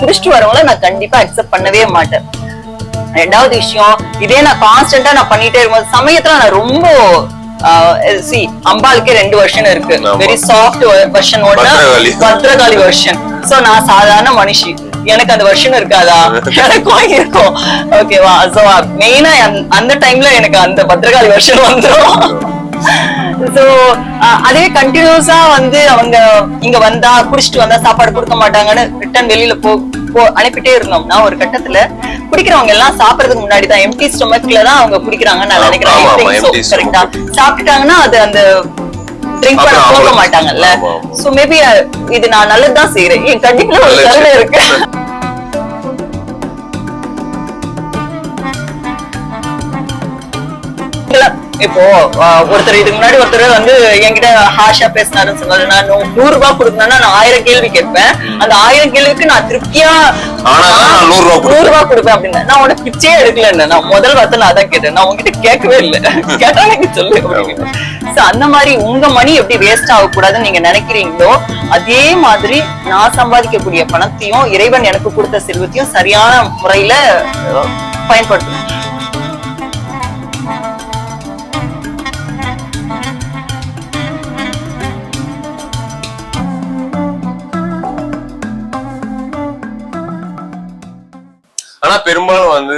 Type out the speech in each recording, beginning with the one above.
குடிச்சிட்டு வரவங்கள நான் கண்டிப்பா அக்செப்ட் பண்ணவே மாட்டேன். ரெண்டாவது விஷயம் இதே நான் கான்ஸ்டன்டா நான் பண்ணிட்டே இருக்கும்போது சமயத்துல நான் ரொம்ப சி அம்பாளுக்கே ரெண்டு வருஷன் இருக்கு. வெரி சாஃப்ட் வெர்ஷன் ஒண்ணு பத்ரகாளி. வெர்ஷன் சோ நான் சாதாரண மனுஷி. எனக்கு அந்த வருஷன் இருக்காதா? எனக்கும் இருக்கும் ஓகேவா சோ மெயினா அந்த டைம்ல எனக்கு அந்த பத்ரகாளி வருஷன் வந்துரும். சோ அதே கண்டினியூஸா வந்து அவங்க இங்க வந்தா குடிச்சிட்டு வந்தா சாப்பாடு கொடுக்க மாட்டாங்கன்னு ரிட்டர்ன் வெளியில போ அனுப்பிட்டே இருந்தோம்னா ஒரு கட்டத்துல குடிக்கிறவங்க எல்லாம் சாப்பிடறதுக்கு முன்னாடி தான் எம்டி ஸ்டொமக்ல தான் அவங்க குடிக்கிறாங்கன்னு நான் நினைக்கிறேன் ஆ? சாப்பிட்டுட்டாங்கன்னா அது அந்த ட்ரிங்க் பண்ண போக மாட்டாங்கல்ல. சோ மேபி இது நான் நல்லதுதான் செய்யறேன் என் கண்டிப்பா ஒரு கருணை. இருக்கு இப்போ ஒருத்தர் இதுக்கு முன்னாடி ஒருத்தர் வந்து என்கிட்ட ஹாஷா பேசினாருன்னு சொன்னாரு. நான் நூறு ரூபாய் கொடுக்கணும்னா நான் ஆயிரம் கேள்வி கேட்பேன். அந்த ஆயிரம் கேள்விக்கு நான் திருப்தியா நூறு ரூபாய் கொடுப்பேன். அப்படின்னு. நான் உனக்கு பிச்சையே எடுக்கல நான் முதல் வார்த்தை நான் அதான் கேட்டேன். நான் உங்ககிட்ட கேட்கவே இல்லை. கேட்டா எனக்கு சொல்லு So, அந்த மாதிரி உங்க மணி எப்படி வேஸ்ட் ஆகக்கூடாதுன்னு நீங்க நினைக்கிறீங்களோ அதே மாதிரி நான் சம்பாதிக்கக்கூடிய பணத்தையும் இறைவன் எனக்கு கொடுத்த செல்வத்தையும் சரியான முறையில பயன்படுத்தணும் பெரும்பாலும் வந்து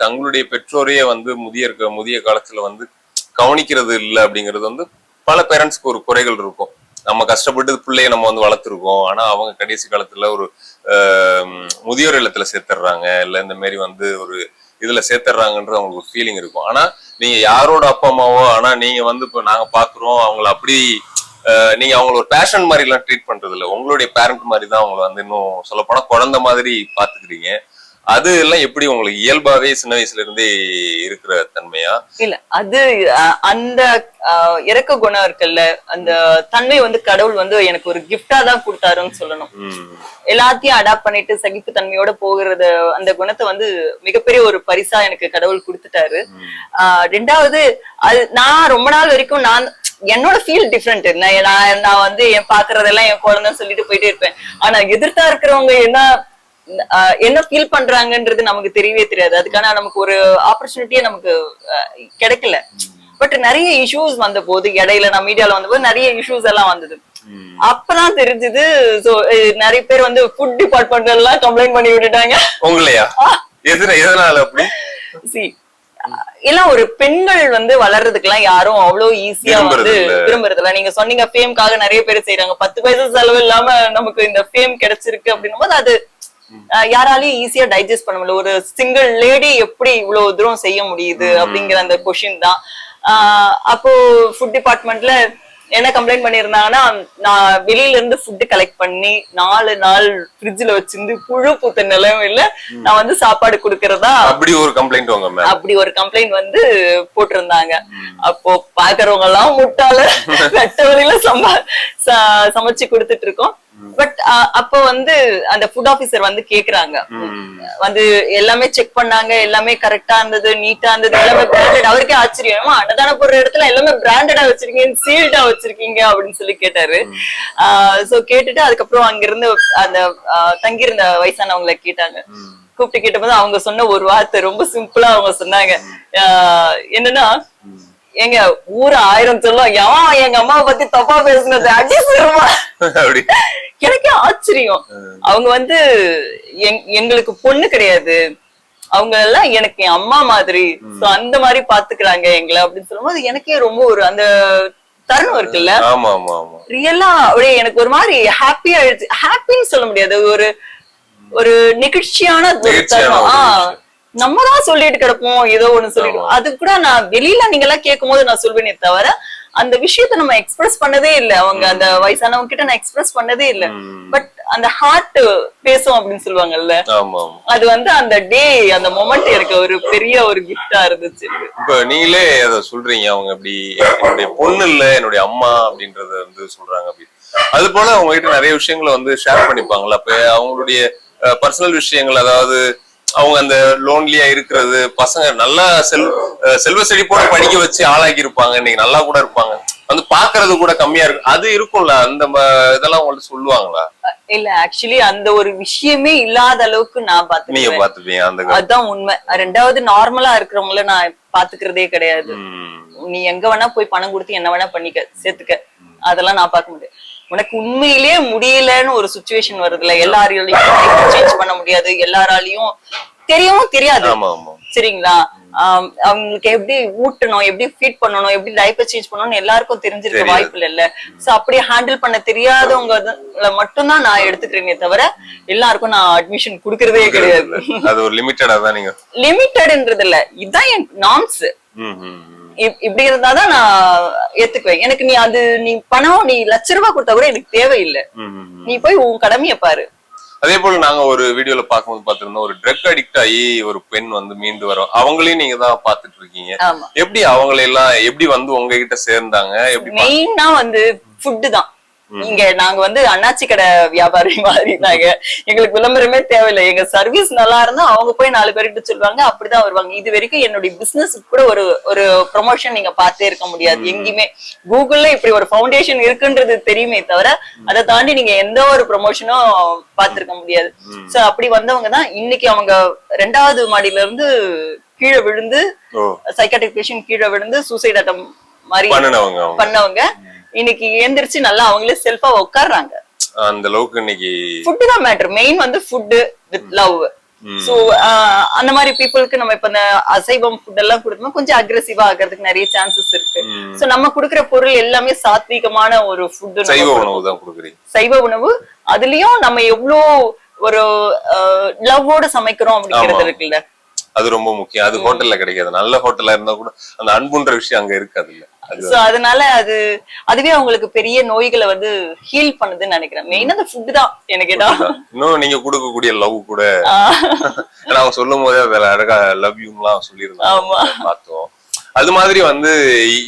தங்களுடைய பெற்றோரையே வந்து முதிய இருக்க முதிய காலத்துல வந்து கவனிக்கிறது இல்ல அப்படிங்கிறது வந்து பல பேரண்ட்ஸ்க்கு ஒரு குறைகள் இருக்கும். நம்ம கஷ்டப்பட்டு பிள்ளைய நம்ம வந்து வளர்த்துருக்கோம். ஆனா அவங்க கடைசி காலத்துல ஒரு ஆஹ், முதியோர் இல்லத்துல சேர்த்துடுறாங்க இல்ல இந்த மாதிரி வந்து ஒரு இதுல சேர்த்துறாங்கன்ற அவங்களுக்கு ஒரு ஃபீலிங் இருக்கும். ஆனா நீங்க யாரோட அப்பா அம்மாவோ ஆனா நீங்க வந்து இப்ப நாங்க பாக்குறோம் அவங்கள அப்படி நீங்க அவங்கள ஒரு பேஷன் மாதிரி எல்லாம் ட்ரீட் பண்றது இல்லை உங்களுடைய பேரண்ட் மாதிரி தான் அவங்கள வந்து இன்னும் சொல்லப்போனா குழந்தை மாதிரி பாத்துக்கிறீங்க. அது எல்லாம் எப்படி உங்களுக்கு இயல்பாவே சின்ன வயசுல இருந்தே இருக்கிற தன்மையா? இல்ல அது அந்த இறக்க குணம் இருக்குல்ல அந்த தன்மை வந்து கடவுள் வந்து எனக்கு ஒரு கிஃப்டா தான் கொடுத்தாருன்னு சொல்லணும். எல்லாத்தையும் அடாப்ட் பண்ணிட்டு சகிப்பு தன்மையோட போகிறது அந்த குணத்தை வந்து மிகப்பெரிய ஒரு பரிசா எனக்கு கடவுள் கொடுத்துட்டாரு. ஆஹ் ரெண்டாவது அது நான் ரொம்ப நாள் வரைக்கும் நான் என்னோட ஃபீல் டிஃப்ரெண்ட் நான் நான் வந்து என் பாக்குறதெல்லாம் என் குழந்தைன்னு சொல்லிட்டு போயிட்டே இருப்பேன். ஆனா எதிர்த்தா இருக்கிறவங்க என்ன என்ன ஃபீல் பண்றாங்கன்றது நமக்கு தெரியவே தெரியாது. அதுக்கான நமக்கு ஒரு ஆப்பர்ச்சுனிட்டியே நமக்கு கிடைக்கல. பட் நிறைய இஷ்யூஸ் வந்த போது இடையில நான் மீடியால வந்தபோது நிறைய இஷ்யூஸ் எல்லாம் வந்தது. அப்பதான் தெரிஞ்சது சோ நிறைய பேர் வந்து ஃபுட் டிபார்ட்மெண்ட் எல்லாம் கம்ப்ளைண்ட் பண்ணி விட்டுட்டாங்க. உங்களையா? எதுன எதனால அப்படி? சி எல்லாம் ஒரு பெண்கள் வந்து வளர்றதுக்கெல்லாம் யாரும் அவ்வளவு ஈஸியா வந்து விரும்புறது இல்ல. நீங்க சொன்னீங்க ஃபேம்காக நிறைய பேர் செய்யறாங்க பத்து பைசா செலவு இல்லாம நமக்கு இந்த ஃபேம் கிடைச்சிருக்கு அப்படின்னும் போது அது யாராலையும் ஈஸியா டைஜஸ்ட் பண்ண முடியல. ஒரு சிங்கிள் லேடி எப்படி இவ்வளவு தூரம் செய்ய முடியுது அப்படிங்கிற அந்த கொஷின் தான். அப்போ ஃபுட் டிபார்ட்மெண்ட்ல என்ன கம்ப்ளைண்ட் பண்ணியிருந்தாங்கன்னா நான் வெளியில இருந்து ஃபுட் கலெக்ட் பண்ணி நாலு நாள் ஃப்ரிட்ஜ்ல வச்சிருந்து புழு பூத்த நிலைமையில நான் வந்து சாப்பாடு கொடுக்கறதா? அப்படி ஒரு கம்ப்ளைண்ட் அப்படி ஒரு கம்ப்ளைண்ட் வந்து போட்டிருந்தாங்க. அப்போ பாக்குறவங்க எல்லாம் முட்டாள வெட்ட வழியில சம்பா சமைச்சு கொடுத்துட்டு இருக்கோம். பட் அப்போ வந்து அந்த ஃபுட் ஆபீசர் வந்து கேக்குறாங்க. வந்து எல்லாமே செக் பண்ணாங்க எல்லாமே கரெக்டா இருந்தது நீட்டா இருந்தது எல்லாமே பிராண்டட் அவருக்கே ஆச்சரியம். அன்னதான போடுற இடத்துல எல்லாமே பிராண்டடா வச்சிருக்கீங்க சீல்டா வச்சிருக்கீங்க அப்படின்னு சொல்லி கேட்டாரு. சோ கேட்டுட்டு அதுக்கப்புறம் அங்கிருந்து அந்த தங்கியிருந்த வயசானவங்களை கேட்டாங்க. கூப்பிட்டு கேட்டபோது அவங்க சொன்ன ஒரு வார்த்தை ரொம்ப சிம்பிளா அவங்க சொன்னாங்க. என்னன்னா எங்க ஊரு ஆயிரம் சொல்லும் எவன் எங்க அம்மாவை பத்தி தப்பா பேசுனது. அடி சிறுமா அப்படி. எனக்கே ஆச்சரியம். அவங்க வந்து எங்- எங்களுக்கு பொண்ணு கிடையாது. அவங்க எல்லாம் எனக்கு என் அம்மா மாதிரி. சோ அந்த மாதிரி பாத்துக்கிறாங்க எங்களை அப்படின்னு சொல்லும்போது எனக்கே ரொம்ப ஒரு அந்த தருணம் இருக்குல்ல. ஆமா ஆமா ஆமா. ரியலா அப்படியே எனக்கு ஒரு மாதிரி ஹாப்பி ஆயிடுச்சு. ஹாப்பின்னு சொல்ல முடியாது. ஒரு ஒரு நெகிழ்ச்சியான தருணம். ஒரு ஆஹ் நம்ம தான் சொல்லிட்டு கிடப்போம். ஏதோ ஒண்ணு சொல்லிட்டு. அது கூட நான் வெளியில நீங்க எல்லாம் கேட்கும் போது நான் சொல்வேனே தவிர அந்த விஷயத்த நம்ம எக்ஸ்பிரஸ் பண்ணதே இல்ல. அவங்க அந்த வயசானவங்க கிட்ட நான் எக்ஸ்பிரஸ் பண்ணதே இல்ல. பட் அந்த ஹார்ட் பேசும் அப்படின்னு சொல்லுவாங்கல்ல. அது வந்து அந்த டே அந்த மொமெண்ட் எனக்கு ஒரு பெரிய ஒரு கிஃப்டா இருந்துச்சு. இப்ப நீங்களே அத சொல்றீங்க. அவங்க அப்படி என்னுடைய பொண்ணு இல்ல என்னுடைய அம்மா அப்படின்றத வந்து சொல்றாங்க அப்படி. அது போல அவங்க கிட்ட நிறைய விஷயங்களை வந்து ஷேர் பண்ணிப்பாங்கல்ல. அப்ப அவங்களுடைய பர்சனல் விஷயங்கள் அதாவது அவங்க அந்த லோன்லியா இருக்கிறது பசங்க நல்லா செல் செல்வ செழிப்போட படிக்க வச்சு ஆளாக்கி இருப்பாங்க இன்னைக்கு நல்லா கூட இருப்பாங்க. வந்து பாக்குறது கூட கம்மியா இருக்கு. அது இருக்கும்ல அந்த இதெல்லாம் உங்கள்ட்ட சொல்லுவாங்களா? இல்ல ஆக்சுவலி அந்த ஒரு விஷயமே இல்லாத அளவுக்கு நான் கா- அதுதான் உண்மை. ரெண்டாவது நார்மலா இருக்கிறவங்கள நான் பாத்துக்கிறதே கிடையாது. நீ எங்க வேணா போய் பணம் கொடுத்து என்ன வேணா பண்ணிக்க சேர்த்துக்க. அதெல்லாம் நான் பார்க்க முடியாது. உனக்கு உண்மையிலேயே முடியலன்னு ஒரு சுச்சுவேஷன் வருதுல எல்லாராலையும் சேஞ்ச் பண்ண முடியாது எல்லாராலையும் தெரியவும் தெரியாது. சரிங்களா? அவங்களுக்கு எப்படி ஊட்டணும் எப்படி ஃபீட் பண்ணணும் எப்படி டைப்பர் சேஞ்ச் பண்ணணும்னு எல்லாருக்கும் தெரிஞ்சிருக்க. வாய்ப்பு இல்ல. சோ அப்படியே ஹேண்டில் பண்ண தெரியாதவங்க மட்டும்தான் நான் எடுத்துக்கிறேனே தவிர எல்லாருக்கும் நான் அட்மிஷன் கொடுக்கறதே கிடையாது. அது ஒரு லிமிட்டடா தான் நீங்க லிமிட்டட்ன்றது இல்ல இதுதான் என் நார்ம்ஸ். இப்படி இருந்தாதான் நான் ஏத்துக்குவேன். எனக்கு நீ அது நீ பணம் நீ லட்ச ரூபாய் கொடுத்தா கூட எனக்கு தேவையில்லை. நீ போய் உன் கடமைய பாரு. அதே போல நாங்க ஒரு வீடியோல பார்க்கும்போது பார்த்திருந்தோம் ஒரு ட்ரக் அடிக்ட் ஆகி ஒரு பெண் வந்து மீண்டு வரோம் அவங்களையும் நீங்க தான் பாத்துட்டு இருக்கீங்க. எப்படி அவங்களை எல்லாம் எப்படி வந்து உங்ககிட்ட சேர்ந்தாங்க? எப்படி மெயினா வந்து ஃபுட்டு தான். இங்க நாங்க வந்து அண்ணாச்சி கடை வியாபாரி மாதிரி நாங்க. எங்களுக்கு விளம்பரமே தேவையில்லை. எங்க சர்வீஸ் நல்லா இருந்தா அவங்க போய் நாலு பேர்கிட்ட சொல்லுவாங்க. அப்படிதான் வருவாங்க. இது வரைக்கும் என்னுடைய பிசினஸ் கூட ஒரு ஒரு ப்ரொமோஷன் நீங்க பார்த்தே இருக்க முடியாது. எங்கேயுமே கூகுள்ல இப்படி ஒரு ஃபவுண்டேஷன் இருக்குன்றது தெரியுமே தவிர அதை தாண்டி நீங்க எந்த ஒரு ப்ரொமோஷனும் பார்த்திருக்க முடியாது. சோ அப்படி வந்தவங்க தான் இன்னைக்கு அவங்க ரெண்டாவது மாடியில இருந்து கீழே விழுந்து ஓ. சைக்காட்ரிக் பேஷண்ட் கீழே விழுந்து சூசைட் அட்டம் மாதிரி பண்ணவங்க. இன்னைக்கு எந்திரிச்சு நல்லா அவங்களே செல்ஃபா உட்கார்றாங்க. அந்த அளவுக்கு இன்னைக்கு ஃபுட்டு தான் மேட்டர் மெயின் வந்து ஃபுட்டு வித் லவ். சோ அந்த மாதிரி பீப்புளுக்கு நம்ம இப்ப இந்த அசைவம் ஃபுட் எல்லாம் கொடுத்தோம்னா கொஞ்சம் அக்ரெசிவா ஆகிறதுக்கு நிறைய சான்சஸ் இருக்கு. சோ நம்ம கொடுக்கிற பொருள் எல்லாமே சாத்வீகமான ஒரு ஃபுட் சைவ உணவு தான் கொடுக்குறீங்க. சைவ உணவு அதுலயும் நம்ம எவ்வளோ ஒரு லவ்வோட சமைக்கிறோம் அப்படிங்கிறது. இருக்குல்ல. அது ரொம்ப முக்கியம். அது ஹோட்டல்ல கிடைக்காது. நல்ல ஹோட்டலா இருந்தா கூட அந்த அன்புன்ற விஷயம் அங்க இருக்காது இல்ல. சோ அதனால அது அதுவே அவங்களுக்கு பெரிய நோய்களை வந்து ஹீல் பண்ணுதுன்னு நினைக்கிறேன். மெயினா அந்த ஃபுட் தான் எனக்கு இன்னும் நீங்க கொடுக்கக்கூடிய லவ் கூட. அவங்க சொல்லும் போதே அதுல அழகா லவ் யூலாம் சொல்லியிருந்தாங்க. ஆமா. பார்த்தோம். அது மாதிரி வந்து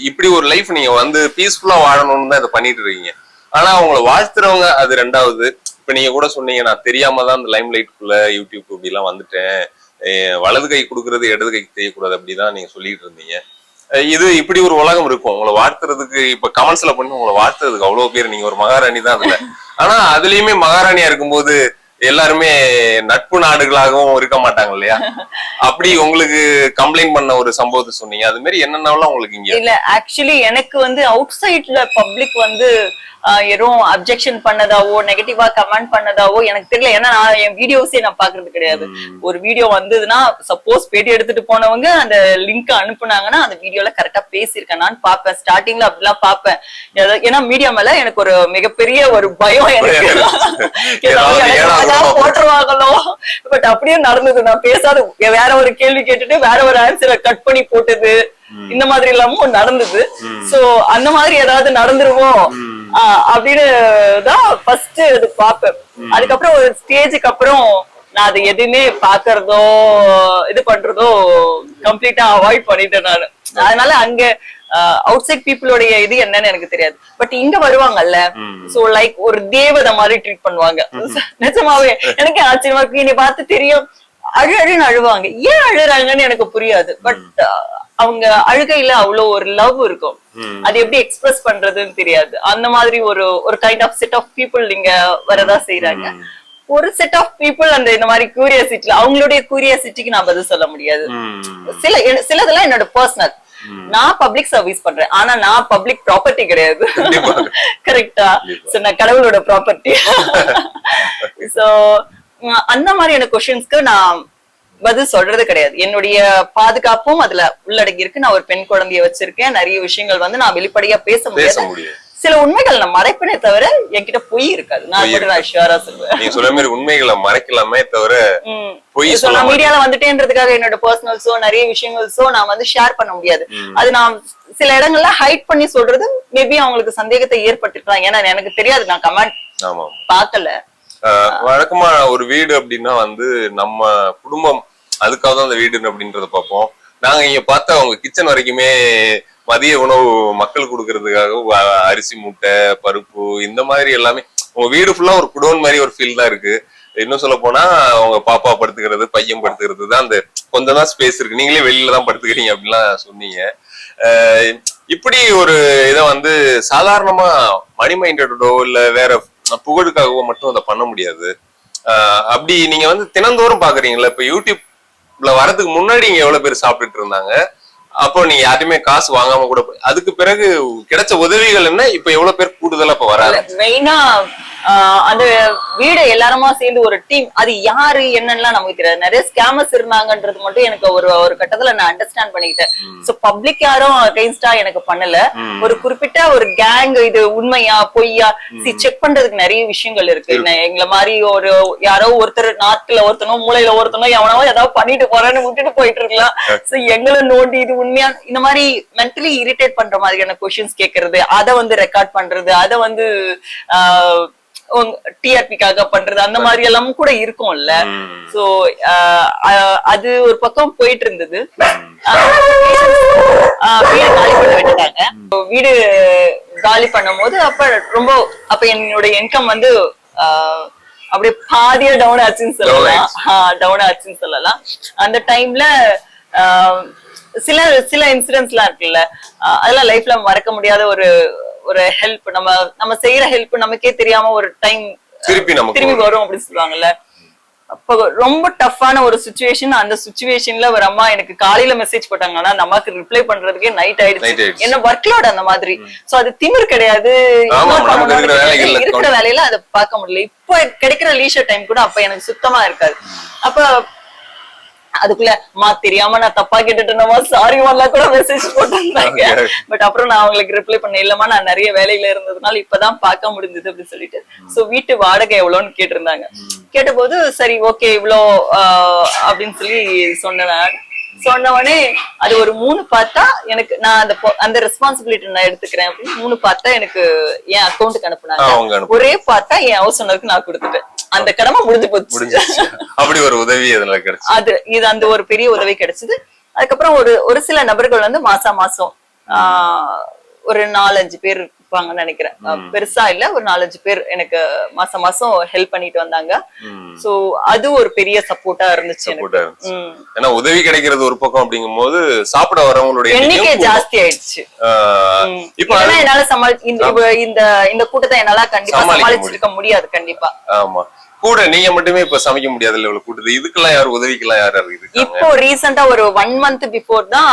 இப்படி ஒரு லைஃப் நீங்க வந்து பீஸ்ஃபுல்லா வாழணும்னு தான் இதை பண்ணிட்டு இருக்கீங்க. ஆனா அவங்கள வாழ்த்துறவங்க அது ரெண்டாவது. இப்ப நீங்க கூட சொன்னீங்க நான் தெரியாம தான் அந்த லைம் லைட்குள்ள யூடியூப் இப்படி எல்லாம் வந்துட்டேன் வலது கை கொடுக்கறது இடது கைக்கு தெரியக்கூடாது அப்படிதான் நீங்க சொல்லிட்டு இருந்தீங்க. இது இப்படி ஒரு உலகம் இருக்கும். உங்களை வாழ்த்துறதுக்கு இப்ப கமெண்ட்ஸ்ல பண்ணி உங்களை வாழ்த்துறதுக்கு அவ்வளவு பேர். நீங்க ஒரு மகாராணி தான் அதுல. ஆனா அதுலயுமே மகாராணியா இருக்கும்போது எல்லாருமே நட்பு நாடுகளாகவும் இருக்க மாட்டாங்க இல்லையா? அப்படி உங்களுக்கு கம்ப்ளைண்ட் பண்ண ஒரு சம்பவத்தை சொன்னீங்க. அது மாதிரி என்னென்னலாம் உங்களுக்கு இங்க இல்ல ஆக்சுவலி எனக்கு வந்து அவுட் சைட்ல பப்ளிக் வந்து எதுவும் அப்ஜெக்ஷன் பண்ணதாவோ நெகட்டிவா கமெண்ட் பண்ணதாவோ எனக்கு தெரியல. ஏன்னா நான் என் வீடியோஸே நான் பாக்குறது கிடையாது. ஒரு வீடியோ வந்ததுன்னா சப்போஸ் பேட்டி எடுத்துட்டு போனவங்க அந்த லிங்க் அனுப்புனாங்கன்னா அந்த வீடியோல கரெக்டா பேசியிருக்கேன். நான் பாப்பேன் ஸ்டார்டிங்ல அப்படிலாம் பாப்பேன் ஏன்னா மீடியா மேல எனக்கு ஒரு மிகப்பெரிய ஒரு பயம் எனக்கு. ஏதாவது போட்டுருவாங்களோ பட் அப்படியே நடந்தது. நான் பேசாத வேற ஒரு கேள்வி கேட்டுட்டு வேற ஒரு ஆன்சரை கட் பண்ணி போட்டது. இந்த மாதிரி எல்லாமும் நடந்தது. சோ அந்த மாதிரி ஏதாவது நடந்துருமோ ஆஹ் அப்படின்னு தான் ஃபர்ஸ்ட் இது பார்ப்பேன். அதுக்கப்புறம் ஒரு ஸ்டேஜுக்கு அப்புறம் நான் அது எதுவுமே பாக்குறதோ இது பண்றதோ கம்ப்ளீட்டா அவாய்ட் பண்ணிட்டேன் நான். அதனால அங்க அவுட் சைட் பீப்புளோடைய இது என்னன்னு எனக்கு தெரியாது. பட் இங்க வருவாங்கல்ல சோ லைக் ஒரு தேவதை மாதிரி ட்ரீட் பண்ணுவாங்க. நிஜமாவே எனக்கு ஆச்சரியமா இருக்கு. என்னை பார்த்து தெரியும். அழு அழுன்னு அழுவாங்க. ஏன் அழுறாங்கன்னு எனக்கு புரியாது. பட் அவங்க அழுகையில அவ்வளவு ஒரு லவ் இருக்கும். அது எப்படி எக்ஸ்பிரஸ் பண்றதுன்னு தெரியாது. அந்த மாதிரி ஒரு ஒரு kind of set of people இங்க வரதா செய்யறாங்க ஒரு செட் ஆஃப் பீப்புள் அந்த இந்த மாதிரி கூரியாசிட்டில அவங்களுடைய கூரியாசிட்டிக்கு நான் பதில் சொல்ல முடியாது. சில சிலதெல்லாம் என்னோட பர்சனல் நான் பப்ளிக் சர்வீஸ் பண்றேன். ஆனா நான் பப்ளிக் ப்ராப்பர்ட்டி கிடையாது. கரெக்டா சோ நான் கடவுளோட ப்ராப்பர்ட்டி சோ அந்த மாதிரியான கொஸ்டின்ஸ்க்கு நான் பதில் சொல்றது கிடையாது. என்னுடைய பாதுகாப்பும் அதுல உள்ளடங்கி இருக்கு. நான் ஒரு பெண் குழந்தைய வச்சிருக்கேன். நிறைய விஷயங்கள் வந்து நான் வெளிப்படையா பேச முடியாது. முடியும் சில உண்மைகள் நான் மறைப்பனே தவிர என்கிட்ட பொய் இருக்காது. நான் பொய் கூட நான் ஷியரா சொல்லுவேன் நீங்க சொல்ற மாதிரி உண்மைகளை மறைக்கலாமே தவிர. பொய் சொல்ல நான் மீடியால வந்துட்டேன்றதுக்காக என்னோட பர்சனல்ஸோ நிறைய விஷயங்கள்ஸோ நான் வந்து ஷேர் பண்ண முடியாது. அது நான் சில இடங்கள்ல ஹைட் பண்ணி சொல்றது மேபி அவங்களுக்கு சந்தேகத்தை ஏற்பட்டுக்கலாம் ஏன்னா எனக்கு தெரியாது. நான் கமெண்ட் பார்க்கல. வழக்கமா ஒரு வீடு அப்படின்னா வந்து நம்ம குடும்பம் அதுக்காக தான் அந்த வீடு அப்படின்றத பார்ப்போம். நாங்க இங்க பார்த்தா அவங்க கிச்சன் வரைக்குமே மதிய உணவு மக்கள் கொடுக்கறதுக்காக அரிசி மூட்டை பருப்பு இந்த மாதிரி எல்லாமே உங்க வீடு ஃபுல்லா ஒரு குடோன் மாதிரி ஒரு ஃபீல் தான் இருக்கு. இன்னும் சொல்ல போனா அவங்க பாப்பா படுத்துக்கிறது பையன் படுத்துக்கிறது தான் அந்த கொஞ்சம் தான் ஸ்பேஸ் இருக்கு. நீங்களே வெளியில தான் படுத்துக்கிறீங்க அப்படின்லாம் சொன்னீங்க. இப்படி ஒரு இதை வந்து சாதாரணமா மணி மைண்டடோ இல்ல வேற புகழுக்காகவோ மட்டும் அதை பண்ண முடியாது. அப்படி நீங்க வந்து தினந்தோறும் பாக்குறீங்களா இப்ப யூடியூப் வரதுக்கு முன்னாடி இங்க எவ்வளவு பேர் சாப்பிட்டுட்டு இருந்தாங்க. அப்போ நீங்க யாருமே காசு வாங்காம கூட அதுக்கு பிறகு கிடைச்ச உதவிகள் என்ன? இப்ப எவ்வளவு பேர் கூடுதலா இப்ப வராது மெயினா அந்த வீடு எல்லாருமா சேர்ந்து ஒரு டீம் அது யாரு என்னன்னுலாம் நமக்கு தெரியாது. நிறைய ஸ்கேமர்ஸ் இருந்தாங்கன்றது மட்டும் எனக்கு ஒரு ஒரு கட்டத்துல நான் அண்டர்ஸ்டாண்ட் பண்ணிக்கிட்டேன். சோ பப்ளிக் யாரும் அகைன்ஸ்டா எனக்கு பண்ணல. ஒரு குறிப்பிட்ட ஒரு கேங் இது உண்மையா பொய்யா சி செக் பண்றதுக்கு நிறைய விஷயங்கள் இருக்கு. எங்களை மாதிரி ஒரு யாரோ ஒருத்தர் நாட்டுல ஒருத்தனோ மூலையில ஒருத்தனோ எவனோ ஏதாவது பண்ணிட்டு போறேன்னு விட்டுட்டு போயிட்டு இருக்கலாம். சோ எங்களை நோண்டி இது உண்மையா இந்த மாதிரி மென்டலி இரிட்டேட் பண்ற மாதிரியான கொஸ்டின்ஸ் கேக்குறது அதை வந்து ரெக்கார்ட் பண்றது அதை வந்து டிஆர்பிக்காக பண்றது அந்த மாதிரி எல்லாம் கூட இருக்கும்ல. சோ அது ஒரு பக்கம் போயிட்டு இருந்தது வீடு காலி பண்ண விட்டுட்டாங்க. வீடு காலி பண்ணும்போது அப்ப ரொம்ப அப்ப என்னோட இன்கம் வந்து அப்படியே பாதியா டவுன் ஆச்சுன்னு சொல்லலாம். டவுன் ஆச்சுன்னு சொல்லலாம். அந்த டைம்ல சில சில இன்சிடென்ட்ஸ்லாம் இருக்குல்ல. ஆஹ் அதெல்லாம் லைஃப்ல மறக்க முடியாத ஒரு ஒரு ஹெல்ப் நம்ம நம்ம செய்யற ஹெல்ப் நமக்கே தெரியாம ஒரு டைம் திருப்பி நமக்கு திரும்பி வரும். அப்படின்னு சொல்லுவாங்கல்ல. அப்ப ரொம்ப டஃப்பான ஒரு சுச்சுவேஷன் அந்த சுச்சுவேஷன்ல ஒரு அம்மா எனக்கு காலையில மெசேஜ் போட்டாங்க ஆனா அந்த அம்மாக்கு ரிப்ளை பண்றதுக்கே நைட் ஆயிடுச்சு. என்ன ஒர்க் லோட் அந்த மாதிரி. சோ அது திமிர் கிடையாது. நமக்கு இருக்கிற வேலையில அதை பார்க்க முடியல. இப்போ கிடைக்கிற லீஷர் டைம் கூட அப்ப எனக்கு சுத்தமா இருக்காது. அப்ப அதுக்குள்ள மா தெரியாம நான் தப்பா கேட்டுட்டேனமா சாரி எல்லாம் கூட மெசேஜ் போட்டிருந்தாங்க. பட் அப்புறம் நான் அவங்களுக்கு ரிப்ளை பண்ண இல்லம்மா நான் நிறைய வேலையில இருந்ததுனால இப்பதான் பார்க்க முடிஞ்சது அப்படின்னு சொல்லிட்டு. சோ வீட்டு வாடகை எவ்வளவுன்னு கேட்டிருந்தாங்க. கேட்டபோது சரி ஓகே இவ்வளோ அப்படின்னு சொல்லி சொன்னேன். சொன்ன உடனே அது ஒரு மூணு பார்த்தா எனக்கு நான் அந்த அந்த ரெஸ்பான்சிபிலிட்டி நான் எடுத்துக்கிறேன். அப்படின்னு மூணு பார்த்தா எனக்கு என் அக்கௌண்ட்டுக்கு அனுப்புனாங்க. ஒரே பார்த்தா என் ஹவுஸ் ஓனருக்கு நான் கொடுத்துட்டேன். அந்த கடமை முடிஞ்சு போச்சு. அப்படி ஒரு உதவி அதுல கிடைச்சு. அது இது அந்த ஒரு பெரிய உதவி கிடைச்சது. அதுக்கப்புறம் ஒரு ஒரு சில நபர்கள் வந்து மாசா மாசம் ஆஹ், ஒரு நாலஞ்சு பேர் இருப்பாங்கன்னு நினைக்கிறேன். பெருசா இல்ல ஒரு நாலஞ்சு பேர் எனக்கு மாசம் மாசம் ஹெல்ப் பண்ணிட்டு வந்தாங்க. சோ அது ஒரு பெரிய சப்போர்ட்டா இருந்துச்சு. ஏன்னா உதவி கிடைக்கிறது ஒரு பக்கம் அப்படிங்கும் போது சாப்பிட வரவங்களுடைய எண்ணிக்கை. ஜாஸ்தி ஆயிடுச்சு. இப்ப என்னால சமாளி இந்த இந்த கூட்டத்தை என்னால கண்டிப்பா சமாளிச்சிருக்க முடியாது கண்டிப்பா. ஆமா. கூட நீங்க மட்டுமே இப்ப சமைக்க முடியாதுல்ல இவ்வளவு கூட்டது இதுக்கெல்லாம் யார் உதவிக்கெல்லாம் யார் யார் இருக்காங்க? இப்போ ரீசெண்டா ஒரு ஒன் மந்த் பிஃபோர் தான்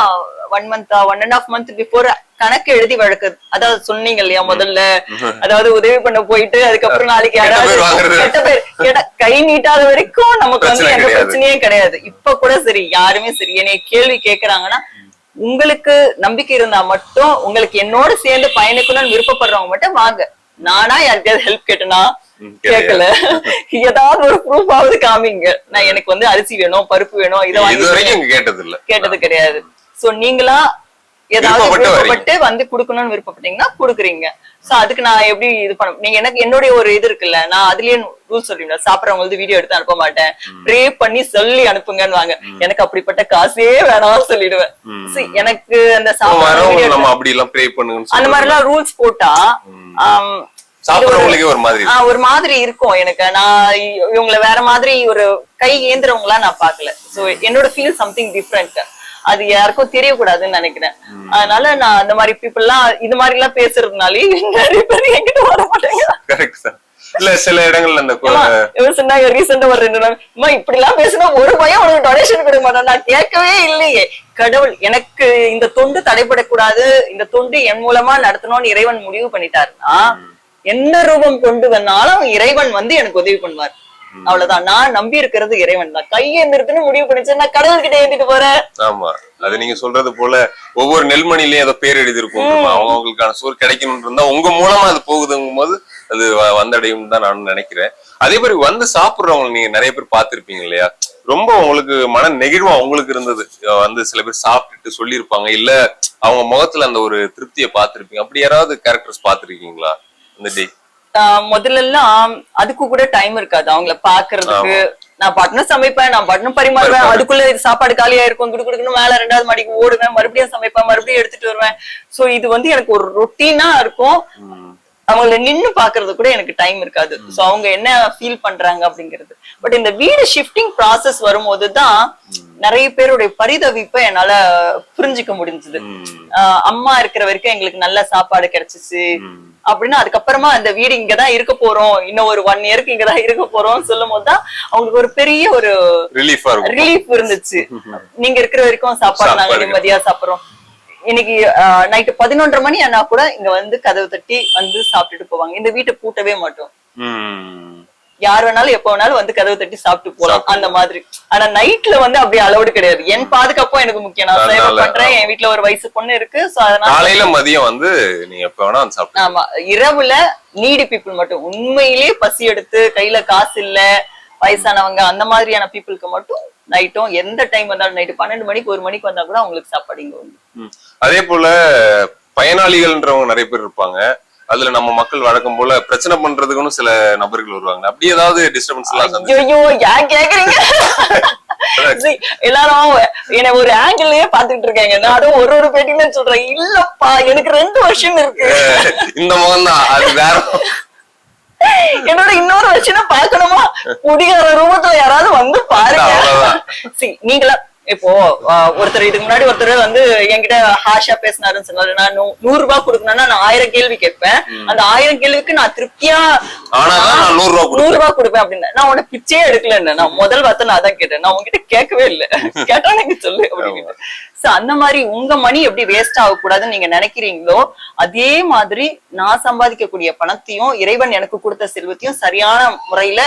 one month one and half month before கணக்கு எழுதி வழக்கு. அதாவது சொன்னீங்க இல்லையா முதல்ல? அதாவது உதவி பண்ண போயிட்டு அதுக்கப்புறம் நாளைக்கு யாராவது கை நீட்டாத வரைக்கும் நமக்கு வந்து எந்த கிடையாது. பிரச்சனையும் கிடையாது. இப்ப கூட சரி யாருமே சரி. என்னைய கேள்வி கேக்குறாங்கன்னா உங்களுக்கு நம்பிக்கை இருந்தா மட்டும் உங்களுக்கு என்னோட சேர்ந்து பயணிக்கணும்னு விருப்பப்படுறவங்க மட்டும் வாங்க. நானா யாருக்காவது ஹெல்ப் கேட்டனா கேட்கல. ஏதாவது ஒரு ப்ரூஃப் ஆவது காமிங்க. நான் எனக்கு வந்து அரிசி வேணும் பருப்பு வேணும் இதை கேட்டது இல்ல கேட்டது கிடையாது. சோ நீங்களா ஏதாவது விருப்பப்பட்டு வந்து குடுக்கணும்னு விருப்பப்பட்டீங்கன்னா குடுக்குறீங்க. சோ அதுக்கு நான் எப்படி இது பண்ண நீங்க எனக்கு என்னுடைய ஒரு இது இருக்குல்ல நான் அதுலயே ரூல் சொல்லிடுவேன் சாப்பிடறவங்க வந்து வீடியோ எடுத்து அனுப்ப மாட்டேன். ப்ரே பண்ணி சொல்லி அனுப்புங்கன்னு வாங்க எனக்கு அப்படிப்பட்ட காசே வேணாம்னு சொல்லிடுவேன். எனக்கு அந்த பண்ணுங்கன்னு அந்த. மாதிரி எல்லாம் ரூல்ஸ் போட்டா சாப்பிடறவங்களுக்கே ஒரு மாதிரி ஒரு மாதிரி இருக்கும் எனக்கு. நான் இவங்கள வேற மாதிரி ஒரு கை ஏந்திரவங்களா நான் பாக்கல சோ என்னோட ஃபீல் சம்திங் டிஃப்ரெண்ட் அது யாருக்கும் தெரியக்கூடாதுன்னு நினைக்கிறேன். அதனால நான் அந்த மாதிரி பீப்புள் எல்லாம் இது மாதிரி எல்லாம் பேசுறதுனாலே நிறைய பேர் என்கிட்ட வர மாட்டாங்க. கரெக்ட் சார் இல்ல சில இடங்கள்ல இவர் சொன்னாங்க ரீசெண்டா ஒரு ரெண்டு நாள் அம்மா இப்படி எல்லாம் பேசினா ஒரு பையன் உனக்கு டொனேஷன் கொடுக்க மாட்டான். நான் கேட்கவே இல்லையே. கடவுள் எனக்கு இந்த தொண்டு தடைபடக்கூடாது இந்த தொண்டு என் மூலமா நடத்தணும்னு இறைவன் முடிவு பண்ணிட்டாருன்னா என்ன ரூபம் கொண்டு வந்தாலும் இறைவன் வந்து எனக்கு உதவி பண்ணுவார். அவ்வளவுதான். நான் நம்பி இருக்கிறது இறைவன் தான். கையேந்திரத்துன்னு முடிவு பண்ணிச்சு நான் கடவுள் கிட்ட ஏந்திட்டு போறேன் ஆமா. அது நீங்க சொல்றது போல ஒவ்வொரு நெல்மணிலயும் ஏதோ பேர் எழுதியிருக்கும். அவங்க அவங்களுக்கான சோறு கிடைக்கணும் இருந்தா உங்க மூலமா அது போகுதுங்கும் போது அது வந்தடையும் தான் நான் நினைக்கிறேன். அதே மாதிரி வந்து சாப்பிடுறவங்க நீங்க நிறைய பேர் பார்த்திருப்பீங்க இல்லையா? ரொம்ப உங்களுக்கு மன நெகிழ்வா உங்களுக்கு இருந்தது. வந்து சில பேர் சாப்பிட்டுட்டு சொல்லியிருப்பாங்க. இல்ல அவங்க முகத்துல அந்த ஒரு திருப்தியை பார்த்திருப்பீங்க. அப்படி யாராவது கேரக்டர்ஸ் பார்த்திருக்கீங்களா? அந்த டே முதல்ல எல்லாம் அதுக்கு கூட டைம் இருக்காது. அவங்கள பாக்குறதுக்கு. நான் பட்டணம் சமைப்பேன் நான் பட்டணம் பரிமாறுவேன். அதுக்குள்ள சாப்பாடு காலியா இருக்கும். குடு குடுக்கணும் மேல ரெண்டாவது மாடிக்கு ஓடுவேன். மறுபடியும் சமைப்பேன். மறுபடியும் எடுத்துட்டு வருவேன். சோ இது வந்து எனக்கு ஒரு ரொட்டீனா இருக்கும். அவங்கள நின்னு பாக்குறது கூட எனக்கு டைம் இருக்காது. சோ அவங்க என்ன ஃபீல் பண்றாங்க அப்படிங்கிறது. பட் இந்த வீடு ஷிஃப்டிங் ப்ராசஸ் வரும்போது தான் நிறைய பேருடைய பரிதவிப்பை என்னால புரிஞ்சுக்க முடிஞ்சது. அம்மா இருக்கிற வரைக்கும் எங்களுக்கு நல்ல சாப்பாடு கிடைச்சிச்சு. அப்படின்னா அதுக்கப்புறமா அந்த வீடு இங்கதான் இருக்க போறோம். இன்னும் ஒரு ஒன் இயருக்கு இங்கதான் இருக்க போறோம் சொல்லும் போதுதான் அவங்களுக்கு ஒரு பெரிய ஒரு ரிலீஃபா ரிலீஃப் இருந்துச்சு. நீங்க இருக்கிற வரைக்கும் சாப்பாடு நாங்க நிம்மதியா சாப்பிடுறோம். இன்னைக்கு நைட்டு பதினொன்றரை மணி ஆனா கூட இங்க வந்து கதவு தட்டி வந்து சாப்பிட்டுட்டு போவாங்க. இந்த வீட்டை பூட்டவே மாட்டோம். யார் வேணாலும் எப்ப வேணாலும் வந்து கதவு தட்டி சாப்பிட்டு போலாம் அந்த மாதிரி. ஆனா நைட்ல வந்து அப்படி அலௌடு கிடையாது. என் பாதுகாப்பும் எனக்கு முக்கியம். நான் சேவை பண்றேன். என் வீட்ல ஒரு வயசு பொண்ணு இருக்கு. சோ அதனால காலையில மதியம் வந்து நீங்க எப்ப வேணா சாப்பிட்டு ஆமா. இரவுல நீடி பீப்புள் மட்டும். உண்மையிலேயே பசி எடுத்து கையில காசு இல்ல வயசானவங்க அந்த மாதிரியான பீப்புளுக்கு மட்டும் நைட்டும் எந்த டைம் வந்தாலும் நைட்டு பன்னெண்டு மணிக்கு ஒரு மணிக்கு வந்தா கூட அவங்களுக்கு சாப்பாடு இங்க. அதே போல பயனாளிகள்ன்றவங்க நிறைய பேர் இருப்பாங்க. அதுல நம்ம மக்கள் வழக்கம் போல பிரச்சனை பண்றதுக்குன்னு சில நபர்கள் வருவாங்க. அப்படி ஏதாவது டிஸ்டர்பன்ஸ் எல்லாம் கேக்குறீங்க? எல்லாரும் என்ன ஒரு ஆங்கிள்லயே பாத்துட்டு இருக்காங்க. நான் அதுவும் ஒரு ஒரு பேட்டின்னு சொல்றேன். இல்லப்பா எனக்கு ரெண்டு வருஷம் இருக்கு. இந்த முகம் தான். அது வேற. என்னோட இன்னொரு வருஷம் பாக்கணுமா குடிகார ரூபத்துல யாராவது வந்து பாருங்க. நீங்களா இப்போ ஒருத்தர் இதுக்கு முன்னாடி ஒருத்தர் வந்து என்கிட்ட ஹாஷா பேசினாருன்னு சொன்னாரு. நான் நூறு ரூபாய் கொடுக்கணும்னா நான் ஆயிரம் கேள்வி கேட்பேன். அந்த ஆயிரம் கேள்விக்கு நான் திருப்தியா நூறு ரூபாய் கொடுப்பேன். அப்படின்னு. நான் உன பிச்சையே எடுக்கலன்னு. நான் முதல் வார்த்தை நான் அதான் கேட்டேன். நான் உங்ககிட்ட கேட்கவே இல்ல. கேட்டா எனக்கு சொல்லு அப்படின்னு சோ அந்த மாதிரி உங்க மணி எப்படி வேஸ்ட் ஆகக்கூடாதுன்னு நீங்க நினைக்கிறீங்களோ அதே மாதிரி நான் சம்பாதிக்கக்கூடிய பணத்தையும் இறைவன் எனக்கு கொடுத்த செல்வத்தையும் சரியான முறையில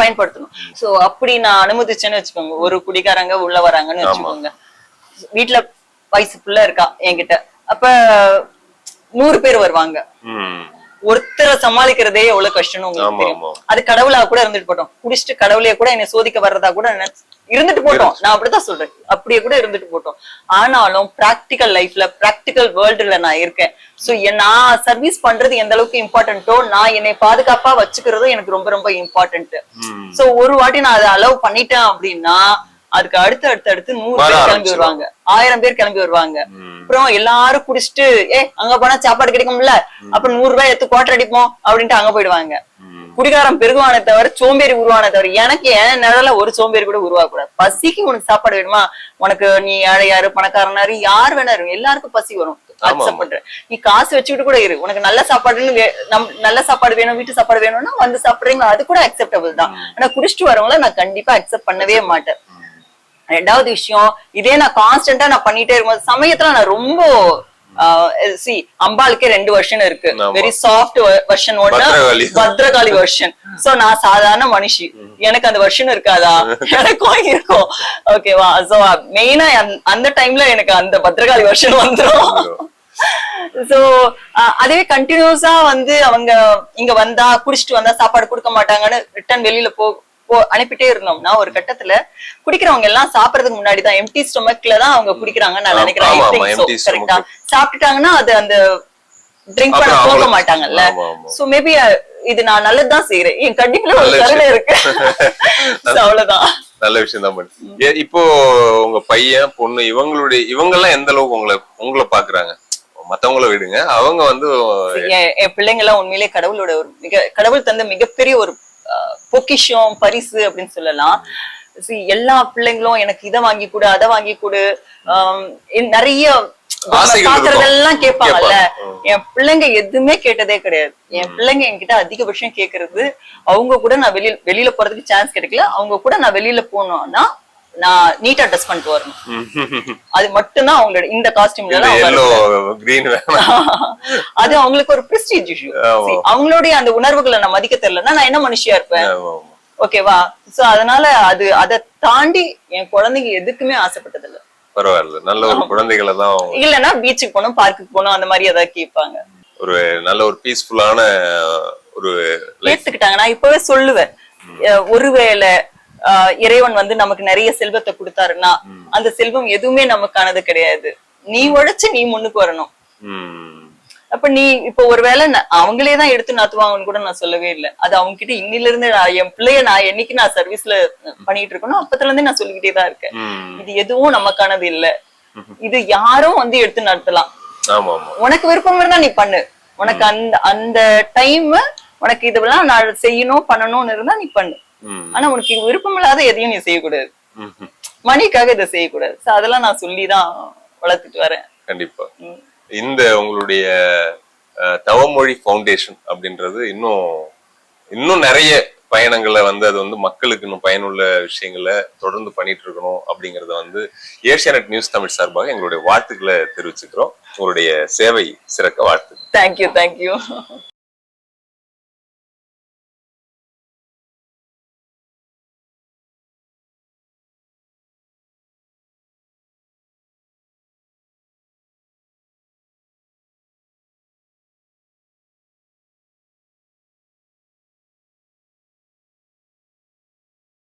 பயன்படுத்தணும். சோ அப்படி நான் அனுமதிச்சேன்னு வச்சுக்கோங்க. ஒரு குடிகாரங்க உள்ள வராங்கன்னு வச்சுக்கோங்க. வீட்டுல வயசு புள்ள இருக்கா? என்கிட்ட. அப்ப நூறு பேர் வருவாங்க. ஒருத்தரை சமாளிக்கிறதே எவ்வளவு கஷ்டம்னு உங்களுக்கு தெரியும். அது கடவுளா கூட இருந்துட்டு போட்டோம் குடிச்சிட்டு கடவுளையே கூட என்னை சோதிக்க வர்றதா கூட இருந்துட்டு போட்டோம். நான் அப்படிதான் சொல்றேன். அப்படியே கூட இருந்துட்டு போட்டோம். ஆனாலும் பிராக்டிக்கல் லைஃப்ல பிராக்டிக்கல் வேர்ல்டுல நான் இருக்கேன். சோ நான் சர்வீஸ் பண்றது எந்த அளவுக்கு இம்பார்ட்டன்ட்டோ நான் என்னை பாதுகாப்பா வச்சுக்கிறதும் எனக்கு ரொம்ப ரொம்ப இம்பார்ட்டன்ட். சோ ஒரு வாட்டி நான் அதை அலோவ் பண்ணிட்டேன் அப்படின்னா அதுக்கு அடுத்து அடுத்து அடுத்து நூறு பேர் கிளம்பி. வருவாங்க. ஆயிரம் பேர் கிளம்பி வருவாங்க. அப்புறம் எல்லாரும் குடிச்சிட்டு ஏ அங்க போனா சாப்பாடு கிடைக்கும்ல? அப்ப நூறு ரூபாய் எடுத்து குவாட்டர் அடிப்போம் அப்படின்ட்டு அங்க போயிடுவாங்க. குடிகாரம் பெருகுவானே தவிர சோம்பேறி உருவானே தவிர எனக்கு என் நிழல ஒரு சோம்பேறி கூட உருவாக கூடாது பசிக்கு உனக்கு சாப்பாடு வேணுமா? உனக்கு நீ ஏழையாரு பணக்காரனாரு யார் வேணா இரு. எல்லாருக்கும் பசி வரும். அக்செப்ட் பண்றேன். நீ காசு வச்சுக்கிட்டு கூட இரு. உனக்கு நல்ல சாப்பாடுன்னு நம்- நல்ல சாப்பாடு வேணும் வீட்டு சாப்பாடு வேணும்னா வந்து சாப்பிடுறீங்களா? அது கூட அக்செப்டபிள் தான். ஆனா குடிச்சிட்டு வரவங்கள நான் கண்டிப்பா அக்செப்ட் பண்ணவே மாட்டேன். ரெண்டாவது விஷயம் இதே நான் கான்ஸ்டன்டா நான் பண்ணிட்டே இருக்கும்போது சமயத்துல நான் ரொம்ப சி அம்பாளுக்கே ரெண்டு வருஷன் இருக்கு. வெரி சாஃப்ட் வெர்ஷன் ஒண்ணு பத்ரகாளி. வெர்ஷன் சோ நான் சாதாரண மனுஷி எனக்கு அந்த வெர்ஷன் இருக்காதா எனக்கும் இருக்கும் ஓகேவா சோ மெயினா அந்த டைம்ல எனக்கு அந்த பத்ரகாளி வெர்ஷன் வந்துரும் சோ அதுவே கண்டினியூஸா வந்து அவங்க இங்க வந்தா குடிச்சிட்டு வந்தா சாப்பாடு கொடுக்க மாட்டாங்கன்னு ரிட்டர்ன் வெளியில போ அனுப்பிட்டே இருந்தோம்னா ஒரு கட்டத்துல குடிக்கிறவங்க எல்லாம் சாப்பிடறதுக்கு முன்னாடி தான் எம்டி ஸ்டொமக்ல தான் அவங்க குடிக்கிறாங்கன்னு நான் நினைக்கிறேன். கரெக்டா. சாப்பிட்டுட்டாங்கன்னா அது அந்த ட்ரிங்க் பண்ண போக மாட்டாங்கல்ல. சோ மேபி இது நான் நல்லதுதான் செய்யறேன் என் கண்டிப்புல ஒரு கருணை இருக்கு. அவ்வளவுதான். நல்ல விஷயம் தான் இப்போ உங்க பையன் பொண்ணு இவங்களுடைய இவங்க எல்லாம் எந்த அளவுக்கு உங்களை உங்களை பாக்குறாங்க? மத்தவங்கள விடுங்க. அவங்க வந்து என் பிள்ளைங்க எல்லாம் உண்மையிலே கடவுளோட ஒரு மிக கடவுள் தந்த மிகப்பெரிய ஒரு பொக்கிஷம் பரிசு அப்படின்னு சொல்லலாம். எல்லா பிள்ளைங்களும் எனக்கு இதை வாங்கி கொடு அதை வாங்கி கொடு. நிறைய பாக்குறதெல்லாம். கேட்பாங்கல்ல. கேட்பாங்க. என் பிள்ளைங்க எதுவுமே கேட்டதே கிடையாது. என் பிள்ளைங்க என்கிட்ட அதிகபட்சம் கேக்குறது அவங்க கூட நான் வெளியில வெளியில போறதுக்கு சான்ஸ் கிடைக்கல. அவங்க கூட நான் வெளியில போனோம்னா நான் நீட்டா ட்ரெஸ் பண்ணிட்டு வரணும். அது மட்டும்தான் அவங்களோட இந்த காஸ்டியூம்ல அது அவங்களுக்கு ஒரு பிரஸ்டீஜ் இஷ்யூ. அவங்களுடைய அந்த உணர்வுகளை நான் மதிக்க தெரியலன்னா நான் என்ன மனுஷியா இருப்பேன். ஓகேவா சோ அதனால அது அதை தாண்டி என் குழந்தைங்க எதுக்குமே ஆசைப்பட்டது இல்ல பரவாயில்ல. நல்ல ஒரு குழந்தைகளை தான் இல்லன்னா பீச்சுக்கு போகணும் பார்க்குக்கு போகணும் அந்த மாதிரி ஏதாவது கேட்பாங்க. ஒரு நல்ல ஒரு பீஸ்ஃபுல்லான ஒரு ஏத்துக்கிட்டாங்க. நான் இப்பவே சொல்லுவேன். ஒருவேளை இறைவன் வந்து நமக்கு நிறைய செல்வத்தை கொடுத்தாருன்னா அந்த செல்வம் எதுவுமே நமக்கானது கிடையாது. நீ உழைச்சு நீ முன்னுக்கு வரணும். அப்ப நீ இப்ப ஒருவேளை அவங்களே தான் எடுத்து நடத்துவாங்கன்னு கூட நான் சொல்லவே இல்லை. அது அவங்க கிட்ட இன்னில இருந்து நான் என் பிள்ளைய நான் என்னைக்கு நான் சர்வீஸ்ல பண்ணிட்டு இருக்கணும் அப்பத்துல இருந்தே நான் சொல்லிக்கிட்டே தான் இருக்கேன். இது எதுவும் நமக்கானது இல்ல. இது யாரும் வந்து எடுத்து நடத்தலாம். உனக்கு விருப்பம் இருந்தா நீ பண்ணு. உனக்கு அந்த அந்த டைம் உனக்கு இதெல்லாம் நான் செய்யணும் பண்ணணும்னு இருந்தா நீ பண்ணு. ஆனா உனக்கு விருப்பம் இல்லாத எதையும் நீ செய்யக்கூடாது. மணிக்காக இதை செய்யக்கூடாது. சோ அதெல்லாம் நான் சொல்லிதான் வளர்த்துட்டு வரேன். கண்டிப்பா. இந்த உங்களுடைய தவமொழி ஃபவுண்டேஷன் அப்படின்றது இன்னும் இன்னும் நிறைய பயணங்களை வந்து அது வந்து மக்களுக்கு இன்னும் பயனுள்ள விஷயங்களை தொடர்ந்து பண்ணிட்டு இருக்கணும் அப்படிங்கறத வந்து ஏஷியானெட் நியூஸ் தமிழ் சார்பாக எங்களுடைய வாழ்த்துக்களை தெரிவிச்சுக்கிறோம். உங்களுடைய சேவை சிறக்க வாழ்த்து. Thank you thank you